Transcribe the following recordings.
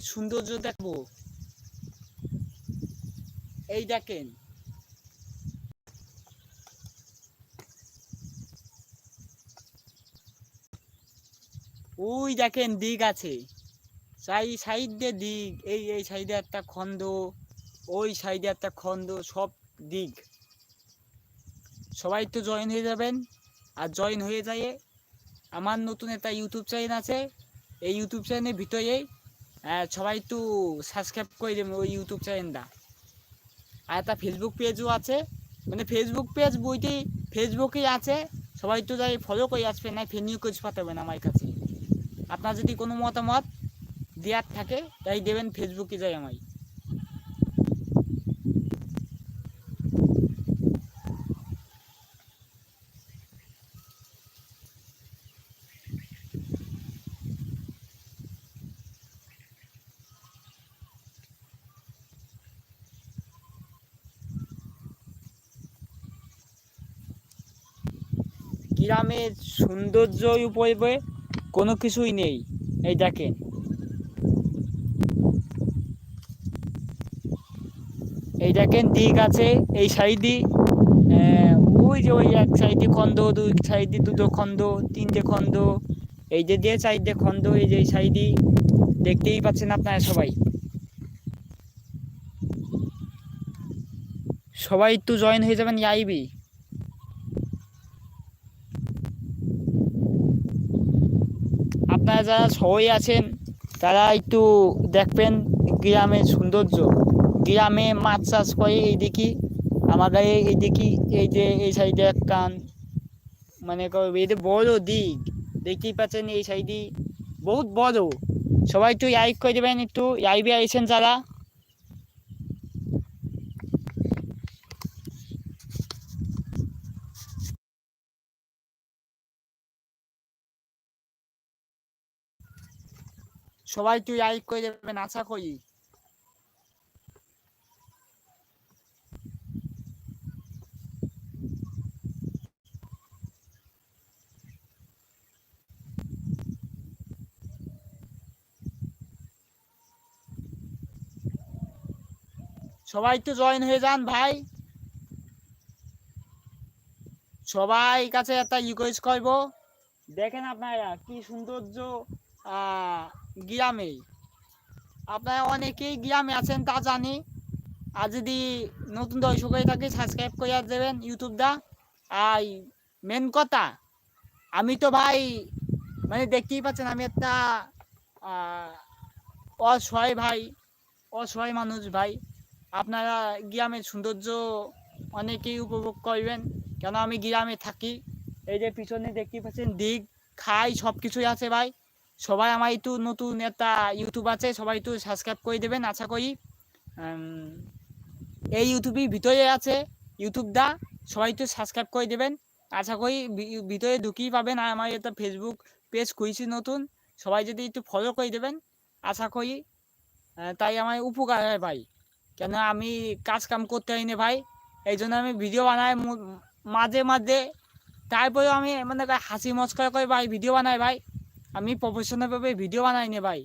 সৌন্দর্য দেখব। এই দেখেন। ওই দেখেন দিক আছে। সাই সাইড দিক এই এই সাইডে একটা খন্দ ওই সাইডে একটা খন্দ সব দিক সবাই তো জয়েন হয়ে যাবেন। আর জয়েন হয়ে যায় আমার নতুন একটা ইউটিউব চ্যানেল আছে। এই ইউটিউব চ্যানেলের ভিতরে আহ, সবাই একটু সাবস্ক্রাইব করে দেবেন ওই ইউটিউব চ্যানেলটা আর একটা ফেসবুক পেজও আছে। মানে ফেসবুক পেজ বইটি ফেসবুকেই আছে। সবাই তো যাই ফলো করে আসবে না ফেনিও কোচ পাঠাবেন আমার কাছে। আপনার যদি কোনো মতামত দেওয়ার থাকে, তাই দেবেন ফেসবুকে যাই আমায়। গ্রামের সৌন্দর্য উপরে কোনো কিছুই নেই। এই দেখেন। এই দেখেন দিক আছে এই সাইডে। ওই যে ওই এক সাইডে খন্দ দুই সাইডে দুটো খন্দ তিনটে খন্দ এই যে যে সাইডে খন্দ এই যে সাইডে। দেখতেই পাচ্ছেন আপনারা সবাই। সবাই একটু জয়েন হয়ে যাবেন আইবি। আপনারা যারা সবাই আছেন, তারা একটু দেখবেন গ্রামের সৌন্দর্য। গ্রামে মাছ চাষ করে এই দেখি আমাদের এই দেখি এই যে এই সাইডে কান মানে এই যে বড় দিক, দেখতেই পাচ্ছেন এই সাইডে, বহুত বড়। সবাই একটু লাইক করে দেবেন, একটু লাইভে আইছেন যারা। সবাই একটু লাইক করে দেবেন আশা করি সবাই তো জয়েন হয়ে যান ভাই। সবাই কাছে একটা রিকোয়েস্ট করব। দেখেন আপনারা, কি সৌন্দর্য। আহ, গ্রামে। আপনারা অনেকেই গ্রামে আছেন তা জানি। আর যদি নতুন দর্শক হয়ে থাকে সাবস্ক্রাইব করে দেবেন ইউটিউবটা আর মেন কথা আমি তো ভাই মানে দেখতেই পাচ্ছেন আমি একটা অসহায় ভাই অসহায় মানুষ ভাই। আপনারা গ্রামের সৌন্দর্য অনেকেই উপভোগ করবেন কেন আমি গ্রামে থাকি। এই যে পিছনে দেখতেই পাচ্ছেন দিক খাই সব কিছুই আছে ভাই। সবাই আমার একটু নতুন একটা ইউটিউব আছে, সবাই একটু সাবস্ক্রাইব করে দেবেন, আশা করি। এই ইউটিউবের ভিতরে আছে ইউটিউবটা সবাই একটু সাবস্ক্রাইব করে দেবেন। আশা করি ভিতরে ঢুকিয়ে পাবেন। আর আমার একটা ফেসবুক পেজ খুঁজছি নতুন, সবাই যদি একটু ফলো করে দেবেন, আশা করি তাই আমার উপকার হয় ভাই। কেন আমি কাজ কাম করতে হয় না ভাই, এই জন্য আমি ভিডিও বানাই মাঝে মাঝে। তারপরেও আমি মানে হাসি মস্করা করে ভাই ভিডিও বানাই ভাই। আমি প্রফেশনালভাবে ভিডিও বানাই না ভাই।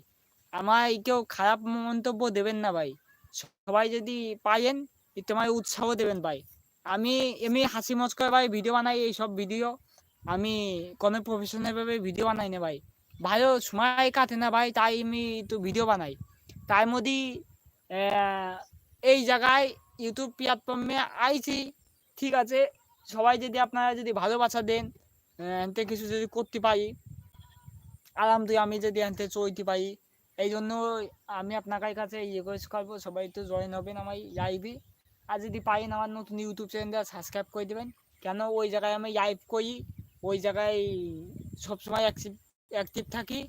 আমায় কেউ খারাপ মন্তব্য দেবেন না ভাই। সবাই যদি পারেন তোমায় উৎসাহ দেবেন ভাই। আমি এমনি হাসি মস্করা ভাই, ভিডিও বানাই এই সব ভিডিও। আমি কোনো প্রফেশনালভাবে ভিডিও বানাই না ভাই। ভালো সময় কাটে না ভাই, তাই আমি একটু ভিডিও বানাই। তার মধ্যে এই জায়গায় ইউটিউব প্ল্যাটফর্মে আইছি, ঠিক আছে। সবাই যদি আপনারা যদি ভালোবাসা দেন এনতে কিছু যদি করতে পারি। আলহামদুলিল্লাহ, আমি যদি এনতে চলতে পারি। এই জন্য আমি আপনার কাছে রিকোয়েস্ট করব, সবাই একটু জয়েন হবেন আমার লাইভে আর যদি পারেন আমার নতুন ইউটিউব চ্যানেলটা সাবস্ক্রাইব করে দেবেন। কেন ওই জায়গায় আমি লাইভ করি, ওই জায়গায় সবসময় অ্যাক্টিভ থাকি।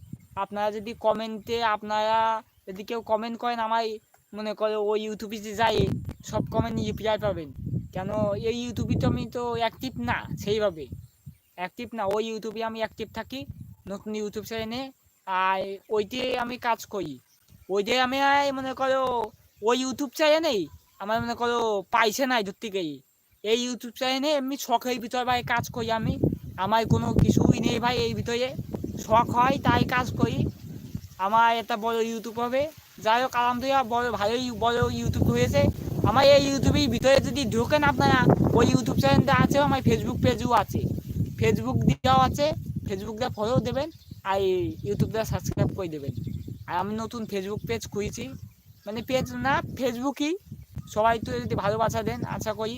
আপনারা যদি কমেন্টে আপনারা যদি কেউ কমেন্ট করেন আমায়, মনে করে ওই ইউটিউবে যে যাই, সব কমেন্ট রিপ্লাই পাবেন। কেন এই ইউটিউবে তো আমি তো অ্যাক্টিভ না, সেইভাবে। অ্যাক্টিভ না, ওই ইউটিউবে আমি অ্যাক্টিভ থাকি। নতুন ইউটিউব চ্যানেলে আর ওইতে আমি কাজ করি। ওইতে আমি মনে করো, ওই ইউটিউব চ্যানেলেই আমার মনে করো পাইছে নাই ধর থেকেই। এই ইউটিউব চ্যানেলে এমনি শখের ভিতরে ভাই কাজ করি আমি। আমার কোনো কিছুই নেই ভাই এই ভিতরে। শখ হয় তাই কাজ করি। আমার একটা বড় ইউটিউব হবে। যাই হোক, আলহামদুলিল্লাহ বড়, ভালোই বড় ইউটিউব হয়েছে। আমার এই ইউটিউবের ভিতরে যদি ঢোকেন আপনারা, ওই ইউটিউব চ্যানেলটা আছে, আমার ফেসবুক পেজও আছে। ফেসবুক দেওয়া আছে। ফেসবুক দিয়ে ফলো দেবেন আর ইউটিউব দিয়ে সাবস্ক্রাইব করে দেবেন। আর আমি নতুন ফেসবুক পেজ খুঁজেছি। মানে পেজ না ফেসবুকই সবাই তো যদি ভালোবাসা দেন, আশা করি।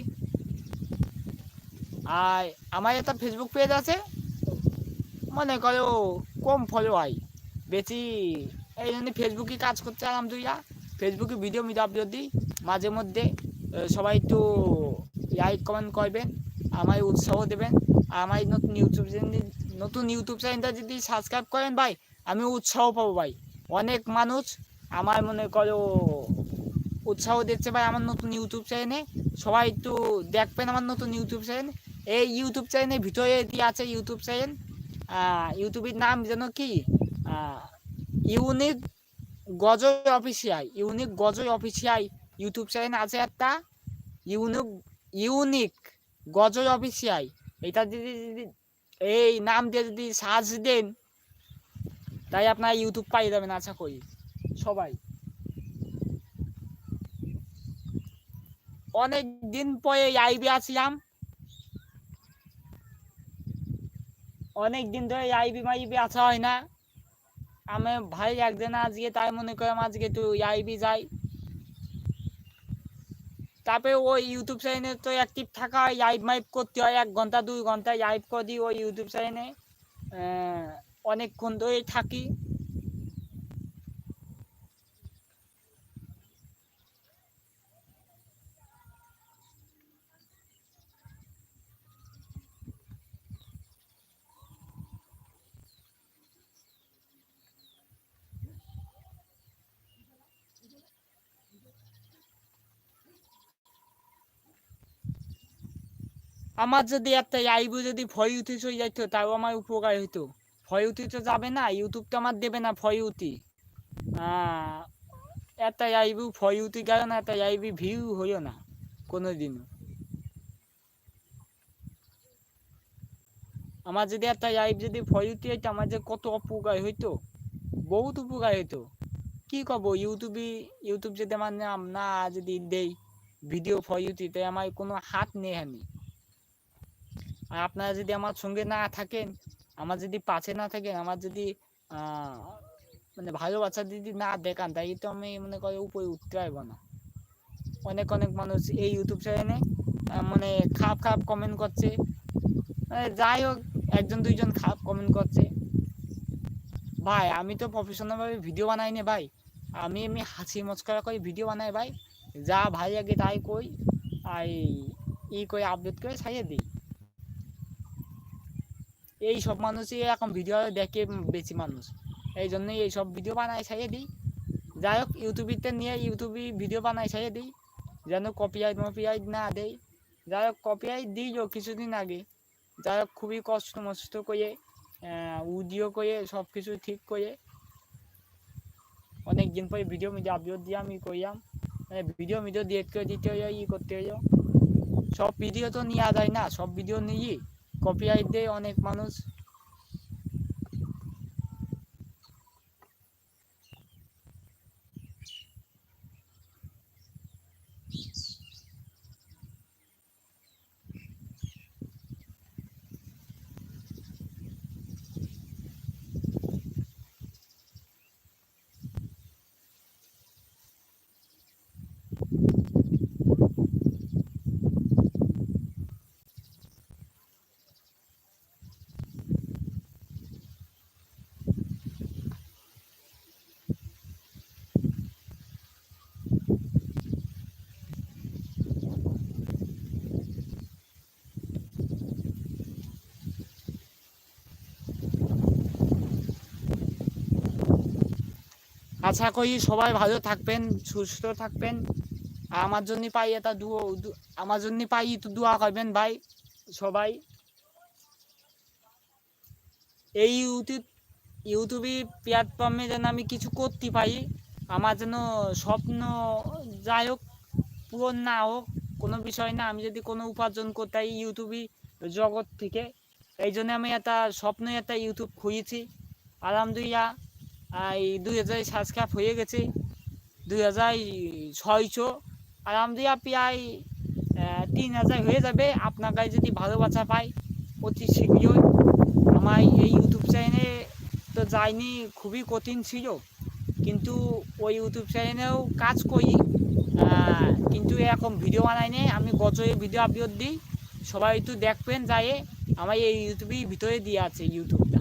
আর আমার একটা ফেসবুক পেজ আছে। মনে করো, কম ফলো হয়। বেশি এই জন্য ফেসবুকে কাজ করতে আলহামদুলিল্লাহ। ফেসবুকে ভিডিও মিডিও দিই মাঝে মধ্যে সবাই একটু লাইক কমেন্ট করবেন, আমায় উৎসাহ দেবেন। আমার নতুন ইউটিউব চ্যানেল নতুন ইউটিউব চ্যানেলটা যদি সাবস্ক্রাইব করেন ভাই আমি উৎসাহ পাবো ভাই। অনেক মানুষ আমার মনে করো উৎসাহ দিচ্ছে ভাই আমার নতুন ইউটিউব চ্যানেলে সবাই একটু দেখবেন আমার নতুন ইউটিউব চ্যানেল এই ইউটিউব চ্যানেলের ভিতরে দিয়ে আছে ইউটিউব চ্যানেল ইউটিউবের নাম যেন কি? ইউনিক গজয় অফিসিয়াল, ইউনিক গজয় অফিসিয়াল ইউটিউব চ্যানেল আছে একটা। ইউনিক ইউনিক গজয় অফিসিয়াল। এটা যদি এই নাম দিয়ে যদি সার্চ দেন, তাই আপনার ইউটিউব পাই যাবেন আশা করি, সবাই। অনেক দিন পরে আইবি আসলাম। অনেক দিন ধরে আইবি মাইবি আসা হয় না। আমি ভাই একদিন আজকে তাই মনে করলাম আজকে একটু আইবি যাই। তারপরে ওই ইউটিউব চ্যানেলে তো অ্যাক্টিভ থাকা হয় লাইভ মাইভ করতে হয়, এক ঘণ্টা, দুই ঘণ্টা লাইভ করি ওই ইউটিউব চ্যানেলে অনেকক্ষণ ধরেই থাকি। আমার যদি একটা আইবু যদি ফয়ুতি চলে যাইতো, তাও আমার উপকার হইতো। ফয়ুতি তো যাবে না ইউটিউব তো আমার দেবে না ফয়ুতি একটা আইবু ফয়ুতি গেল না একটা আইবি ভিউ হইও না কোনো দিনও আমার যদি একটা আইব যদি ফয়ুতি হইতো, আমার যে কত উপকার হইতো, বহুত উপকার হইতো। কি কব ইউটিউবে ইউটিউব যদি আমার নাম না যদি দেই ভিডিও ফয়ুতিতে আমার কোনো হাত নেই আমি। আর আপনারা যদি আমার সঙ্গে না থাকেন, আমার যদি পাশে না থাকেন, আমার যদি মানে ভালোবাসা যদি না দেখান তাই তো আমি মনে করি উপরে উঠতে পারব না। অনেক অনেক মানুষ এই ইউটিউব চ্যানেলে মানে খাপ খাপ কমেন্ট করছে। মানে যাই হোক, একজন, দুইজন খাপ কমেন্ট করছে। ভাই, আমি তো প্রফেশনালভাবে ভিডিও বানাই না ভাই। আমি এমনি হাসি মস্করা করে ভিডিও বানাই ভাই। যা ভাই আগে তাই কই আর ই করে আপডেট করে ছাড়িয়ে দিই। এই সব মানুষই এখন ভিডিও দেখে বেশি মানুষ। এই জন্যই এই সব ভিডিও বানাই ছাড়িয়ে দিই। যাই হোক ইউটিউবিতে নিয়ে ইউটিউবে ভিডিও বানাই ছাড়িয়ে দিই। যেন কপিরাইট মপিরাইট না দেয় যাই হোক কপিরাইট দিল কিছুদিন আগে। যাই হোক, খুবই কষ্ট মষ্ট করে উডিও করে, সব কিছু ঠিক করে। অনেক দিন পরে ভিডিও মিডিও আপলোড দিয়ে আমি করলাম ভিডিও মিডিও করে দিতে হইল ই করতে হইল সব ভিডিও তো নেওয়া যায় না, সব ভিডিও নিয়ে কপিরাইট দিয়ে অনেক মানুষ। আশা করি সবাই ভালো থাকবেন, সুস্থ থাকবেন। আর আমার জন্য পাই এটা দু- আমার জন্য পাই একটু দোয়া করবেন ভাই, সবাই। এই ইউটিউব, ইউটিউবে প্ল্যাটফর্মে যেন আমি কিছু করতে পারি, আমার যেন স্বপ্ন যাই হোক, পূরণ না হোক, কোনো বিষয় না, আমি যদি কোনো উপার্জন করতে পারি ইউটিউবে, জগৎ থেকে, এই জন্য আমি একটা স্বপ্ন একটা ইউটিউব খুঁজেছি। আলহামদুলিল্লাহ। এই দুই হাজার সাবস্ক্রাইব হয়ে গেছে, দুই হাজার ছয়শো। আরাম দিয়া প্রায় তিন হাজার হয়ে যাবে। আপনার কাছে যদি ভালো বাচ্চা পাই, অতি শীঘ্রই। আমার এই ইউটিউব চ্যানেলে তো যায়নি খুবই কঠিন ছিল। কিন্তু ওই ইউটিউব চ্যানেলেও কাজ করি। কিন্তু এরকম ভিডিও বানাই নেই। আমি বছরে ভিডিও আপলোড দিই। সবাই একটু দেখবেন যায় আমার এই ইউটিউবের ভিতরে দিয়ে আছে ইউটিউবটা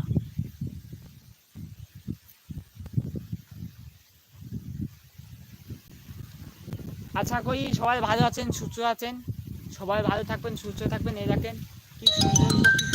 আশা করি সবাই ভালো আছেন, সুস্থ আছেন। সবাই ভালো থাকবেন, সুস্থ থাকবেন এ রাখেন কি সুন্দর